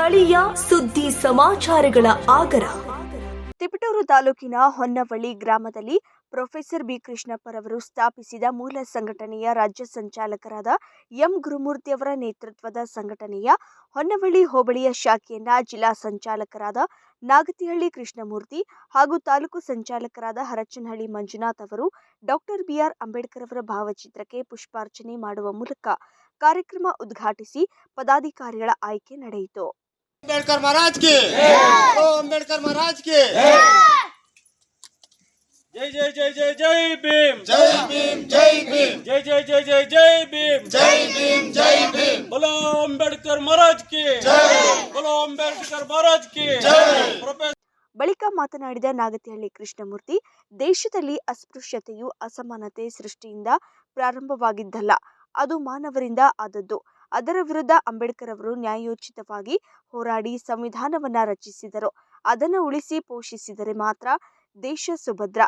ಸ್ಥಳೀಯ ಸುದ್ದಿ ಸಮಾಚಾರಗಳ ಆಗರ. ತಿಪಟೂರು ತಾಲೂಕಿನ ಹೊನ್ನವಳ್ಳಿ ಗ್ರಾಮದಲ್ಲಿ ಪ್ರೊಫೆಸರ್ ಬಿ ಕೃಷ್ಣಪ್ಪರವರು ಸ್ಥಾಪಿಸಿದ ಮೂಲ ಸಂಘಟನೆಯ ರಾಜ್ಯ ಸಂಚಾಲಕರಾದ ಎಂ ಗುರುಮೂರ್ತಿ ಅವರ ನೇತೃತ್ವದ ಸಂಘಟನೆಯ ಹೊನ್ನವಳ್ಳಿ ಹೋಬಳಿಯ ಶಾಖೆಯನ್ನ ಜಿಲ್ಲಾ ಸಂಚಾಲಕರಾದ ನಾಗತಿಹಳ್ಳಿ ಕೃಷ್ಣಮೂರ್ತಿ ಹಾಗೂ ತಾಲೂಕು ಸಂಚಾಲಕರಾದ ಹರಚನಹಳ್ಳಿ ಮಂಜುನಾಥ್ ಅವರು, ಡಾಕ್ಟರ್ ಬಿಆರ್ ಅಂಬೇಡ್ಕರ್ ಅವರ ಭಾವಚಿತ್ರಕ್ಕೆ ಪುಷ್ಪಾರ್ಚನೆ ಮಾಡುವ ಮೂಲಕ ಕಾರ್ಯಕ್ರಮ ಉದ್ಘಾಟಿಸಿ ಪದಾಧಿಕಾರಿಗಳ ಆಯ್ಕೆ ನಡೆಯಿತು. अंबेडकर महाराज की ओ अंबेडकर महाराज की जय जय जय जय जय भीम जय भीम जय भीम जय जय जय जय जय भीम जय भीम जय भीम बोलो अंबेडकर महाराज की बोलो अंबेडकर महाराज की प्रोफेसर ಬಳಿಕ ಮಾತನಾಡಿದ ನಾಗತಿಹಳ್ಳಿ ಕೃಷ್ಣಮೂರ್ತಿ ದೇಶದಲ್ಲಿ ಅಸ್ಪೃಶ್ಯತೆಯು ಅಸಮಾನತೆ ಸೃಷ್ಟಿಯಿಂದ ಪ್ರಾರಂಭವಾಗಿದ್ದಲ್ಲ ಅದು ಮಾನವರಿಂದ ಆದದ್ದು ಅದರ ವಿರುದ್ಧ ಅಂಬೇಡ್ಕರ್ ಅವರು ನ್ಯಾಯೋಚಿತವಾಗಿ ಹೋರಾಡಿ ಸಂವಿಧಾನವನ್ನ ರಚಿಸಿದರು. ಅದನ್ನು ಉಳಿಸಿ ಪೋಷಿಸಿದರೆ ಮಾತ್ರ ದೇಶ ಸುಭದ್ರ.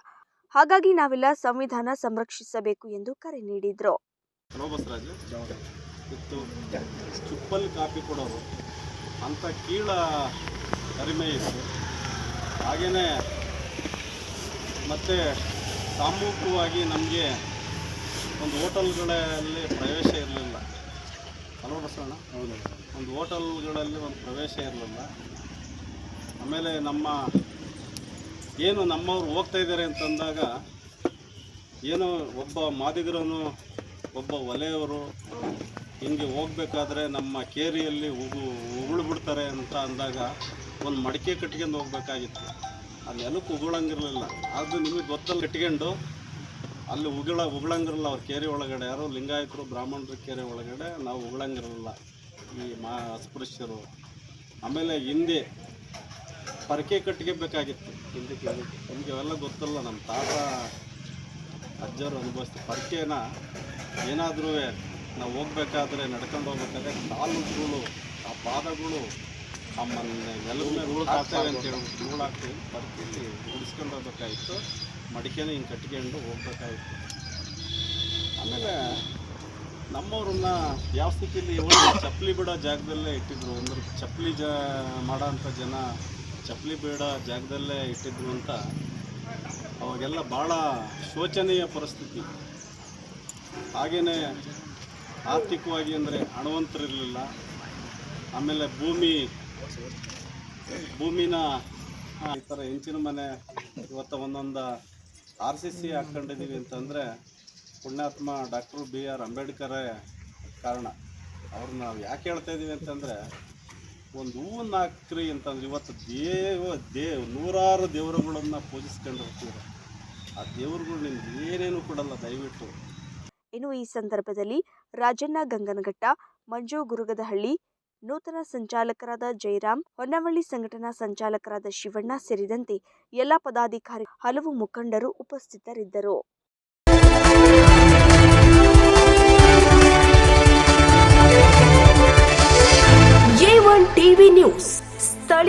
ಹಾಗಾಗಿ ನಾವೆಲ್ಲ ಸಂವಿಧಾನ ಸಂರಕ್ಷಿಸಬೇಕು ಎಂದು ಕರೆ ನೀಡಿದರು. ಚುಪ್ಪಲ್ಲಿ ಕಾಪಿ ಕೊಡೋರು. ಕೀಳ ಕಡಿಮೆ ಇತ್ತು. ಹಾಗೆಯೇ ಮತ್ತು ಸಾಮೂಹಿಕವಾಗಿ ನಮಗೆ ಒಂದು ಹೋಟೆಲ್ಗಳಲ್ಲಿ ಪ್ರವೇಶ ಇರಲಿಲ್ಲ ಹಲೋ ಬಸವಣ್ಣ ಹೌದು ಒಂದು ಪ್ರವೇಶ ಇರಲಿಲ್ಲ. ಆಮೇಲೆ ನಮ್ಮ ಏನು ನಮ್ಮವ್ರು ಹೋಗ್ತಾ ಇದ್ದಾರೆ ಅಂತಂದಾಗ ಏನು ಒಬ್ಬ ಮಾದಿಗರನು ಒಬ್ಬ ಒಲೆಯವರು ಹಿಂಗೆ ಹೋಗ್ಬೇಕಾದ್ರೆ ನಮ್ಮ ಕೇರಿಯಲ್ಲಿ ಉಗು ಉಗುಳು ಬಿಡ್ತಾರೆ ಅಂತ ಅಂದಾಗ ಒಂದು ಮಡಿಕೆ ಕಟ್ಕೊಂಡು ಹೋಗ್ಬೇಕಾಗಿತ್ತು. ಅಲ್ಲಿ ಎಲ್ಲಕ್ಕೂ ಉಗುಳಂಗಿರಲಿಲ್ಲ. ಅದು ನಿಮಗೆ ಗೊತ್ತಲ್ಲಿ ಇಟ್ಕೊಂಡು ಅಲ್ಲಿ ಉಗುಳ, ಉಗುಳಂಗಿರಲ್ಲ ಅವ್ರ ಕೇರಿ ಒಳಗಡೆ. ಯಾರೋ ಲಿಂಗಾಯತರು, ಬ್ರಾಹ್ಮಣರ ಕೇರಿ ಒಳಗಡೆ ನಾವು ಉಗುಳಂಗಿರಲಿಲ್ಲ ಈ ಮಾ, ಅಸ್ಪೃಶ್ಯರು. ಆಮೇಲೆ ಹಿಂದೆ ಪರಕೆ ಕಟ್ಕೋಬೇಕಾಗಿತ್ತು ಹಿಂದಕ್ಕೆ ನಮಗೆ ಅವೆಲ್ಲ ಗೊತ್ತಲ್ಲ, ನಮ್ಮ ತಾತ, ಅಜ್ಜರು ಅನುಭವಿಸ್ತು ಪರಕೆನ ಏನಾದರೂ ನಾವು ಹೋಗ್ಬೇಕಾದ್ರೆ, ನಡ್ಕೊಂಡು ಹೋಗ್ಬೇಕಾದ್ರೆ ಕಾಲುಗಳು ಆ ಪಾದಗಳು ನೆಲದ ಮೇಲೆ ಉಳುಕಾಗ್ತವೆ ಅಂತ ಹೇಳ್ಬಿಟ್ಟು ಹಾಕ್ತೀವಿ ಪರಕೆಯಲ್ಲಿ ಉಡಿಸ್ಕೊಂಡು ಹೋಗ್ಬೇಕಾಗಿತ್ತು. ಮಡಿಕೆನ ಹಿಂಗೆ ಕಟ್ಕೊಂಡು ಹೋಗ್ಬೇಕಾಗಿತ್ತು. ಆಮೇಲೆ ನಮ್ಮವ್ರನ್ನ ಯಾವ ಸ್ಥಿತಿಯಲ್ಲಿ ಚಪ್ಪಲಿ ಬಿಡೋ ಜಾಗದಲ್ಲೇ ಇಟ್ಟಿದ್ರು, ಅಂದ್ರೆ ಚಪ್ಪಲಿ ಜ ಮಾಡೋ ಅಂಥ ಜನ ಚಪ್ಪಲಿ ಬಿಡೋ ಜಾಗದಲ್ಲೇ ಇಟ್ಟಿದ್ರು ಅಂತ ಅವಾಗೆಲ್ಲ ಭಾಳ ಶೋಚನೀಯ ಪರಿಸ್ಥಿತಿ. ಹಾಗೆಯೇ ಆರ್ಥಿಕವಾಗಿ ಅಂದರೆ ಹಣವಂತರಿರಲಿಲ್ಲ. ಆಮೇಲೆ ಭೂಮಿ, ಭೂಮಿನ ಈ ಥರ ಹೆಂಚಿನ ಮನೆ ಇವತ್ತು ಒಂದೊಂದು ಆರ್ ಸಿ ಸಿ ಹಾಕ್ಕೊಂಡಿದ್ದೀವಿ ಅಂತಂದರೆ ಪುಣ್ಯಾತ್ಮ ಡಾಕ್ಟರ್ ಬಿ ಆರ್ ಅಂಬೇಡ್ಕರೇ ಕಾರಣ. ಅವ್ರನ್ನ ನಾವು ಯಾಕೆ ಹೇಳ್ತಾ ಇದ್ದೀವಿ ಅಂತಂದರೆ, ಒಂದು ಹೂವನ್ನ ಹಾಕ್ರಿ ಅಂತಂದ್ರೆ ಇವತ್ತು ದೇವ, ದೇವ್, ನೂರಾರು ದೇವರುಗಳನ್ನು ಪೂಜಿಸ್ಕೊಂಡು ಹೋಗ್ತೀವಿ ಆ ದೇವರುಗಳು ನಿಮ್ಗೆ ಏನೇನು ಕೊಡಲ್ಲ, ದಯವಿಟ್ಟು. ಇನ್ನು ಈ ಸಂದರ್ಭದಲ್ಲಿ ರಾಜಣ್ಣ ಗಂಗನಘಟ್ಟ, ಮಂಜು ಗುರುಗದಹಳ್ಳಿ, ನೂತನ ಸಂಚಾಲಕರಾದ ಜಯರಾಮ್ ಹೊನ್ನವಳ್ಳಿ ಸಂಘಟನಾ ಸಂಚಾಲಕರಾದ ಶಿವಣ್ಣ ಸೇರಿದಂತೆ ಎಲ್ಲ ಪದಾಧಿಕಾರಿ ಹಲವು ಮುಖಂಡರು ಉಪಸ್ಥಿತರಿದ್ದರು.